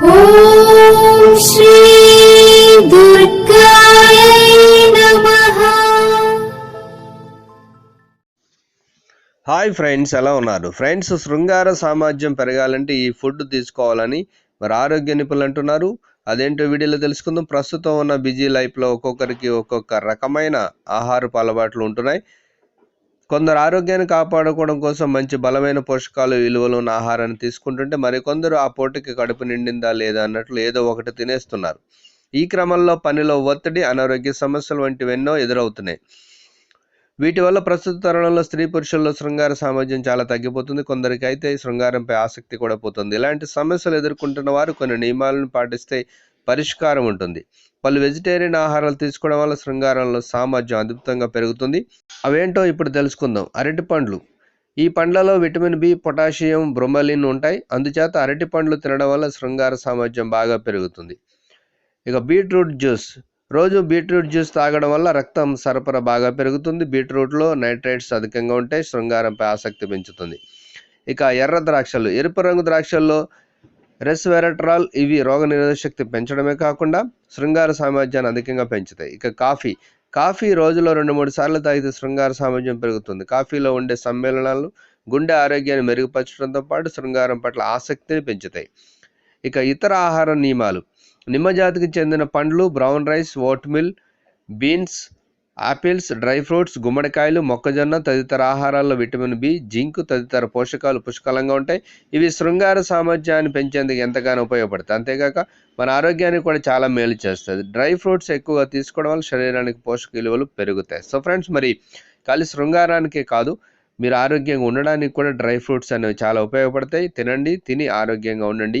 Hi friends ఎలా ఉన్నారు? Friends శృంగార సామర్థ్యం పెరగాలంటే ఈ ఫుడ్ తీసుకోవాలని మరి ఆరోగ్య నిపుణులు అంటున్నారు. అదేంటో వీడియోలో తెలుసుకుందాం. ప్రస్తుతం ఉన్న బిజీ లైఫ్లో ఒక్కొక్కరికి ఒక్కొక్క రకమైన ఆహారపు అలవాట్లు ఉంటున్నాయి. కొందరు ఆరోగ్యాన్ని కాపాడుకోవడం కోసం మంచి బలమైన పోషకాలు విలువలు ఉన్న ఆహారాన్ని తీసుకుంటుంటే మరికొందరు ఆ పూటకి కడుపు నిండిందా లేదా అన్నట్లు ఏదో ఒకటి తినేస్తున్నారు. ఈ క్రమంలో పనిలో ఒత్తిడి అనారోగ్య సమస్యలు వంటివి ఎన్నో ఎదురవుతున్నాయి. వీటి వల్ల ప్రస్తుత తరుణంలో స్త్రీ పురుషుల్లో శృంగార సామర్థ్యం చాలా తగ్గిపోతుంది. కొందరికి అయితే శృంగారంపై ఆసక్తి కూడా పోతుంది. ఇలాంటి సమస్యలు ఎదుర్కొంటున్న వారు కొన్ని నియమాలను పాటిస్తే పరిష్కారం ఉంటుంది. పలు వెజిటేరియన్ ఆహారాలు తీసుకోవడం వల్ల శృంగారంలో సామర్థ్యం అద్భుతంగా పెరుగుతుంది. అవేంటో ఇప్పుడు తెలుసుకుందాం. అరటి పండ్లు. ఈ పండ్లలో విటమిన్ బి పొటాషియం బ్రొమలిన్ ఉంటాయి. అందుచేత అరటి పండ్లు తినడం వల్ల శృంగార సామర్థ్యం బాగా పెరుగుతుంది. ఇక బీట్రూట్ జ్యూస్. రోజు బీట్రూట్ జ్యూస్ తాగడం వల్ల రక్తం సరఫరా బాగా పెరుగుతుంది. బీట్రూట్లో నైట్రేట్స్ అధికంగా ఉంటాయి. శృంగారంపై ఆసక్తి పెంచుతుంది. ఇక ఎర్ర ద్రాక్షలు. ఎరుపు రంగు ద్రాక్షల్లో రెస్వెరట్రాల్ ఇవి రోగనిరోధక శక్తి పెంచడమే కాకుండా శృంగార సామర్థ్యాన్ని అధికంగా పెంచుతాయి. ఇక కాఫీ. కాఫీ రోజులో రెండు మూడు సార్లు తాగితే శృంగార సామర్థ్యం పెరుగుతుంది. కాఫీలో ఉండే సమ్మేళనాలు గుండె ఆరోగ్యాన్ని మెరుగుపరచడంతో పాటు శృంగారం పట్ల ఆసక్తిని పెంచుతాయి. ఇక ఇతర ఆహార నియమాలు. నిమ్మజాతికి చెందిన పండ్లు brown rice oatmeal beans apples dry fruits గుమ్మడికాయలు మొక్కజొన్న తదితర ఆహారాల్లో విటమిన్ బి జింక్ తదితర పోషకాలు పుష్కలంగా ఉంటాయి. ఇవి శృంగార సామర్థ్యాన్ని పెంచేందుకు ఎంతగానో ఉపయోగపడతాయి. అంతేకాక మన ఆరోగ్యానికి కూడా చాలా మేలు చేస్తుంది. డ్రై ఫ్రూట్స్ ఎక్కువగా తీసుకోవడం వల్ల శరీరానికి పోషక విలువలు పెరుగుతాయి. సో ఫ్రెండ్స్ మరి ఖాళీ శృంగారానికే కాదు మీరు ఆరోగ్యంగా ఉండడానికి కూడా డ్రై ఫ్రూట్స్ అనేవి చాలా ఉపయోగపడతాయి. తినండి తిని ఆరోగ్యంగా ఉండండి.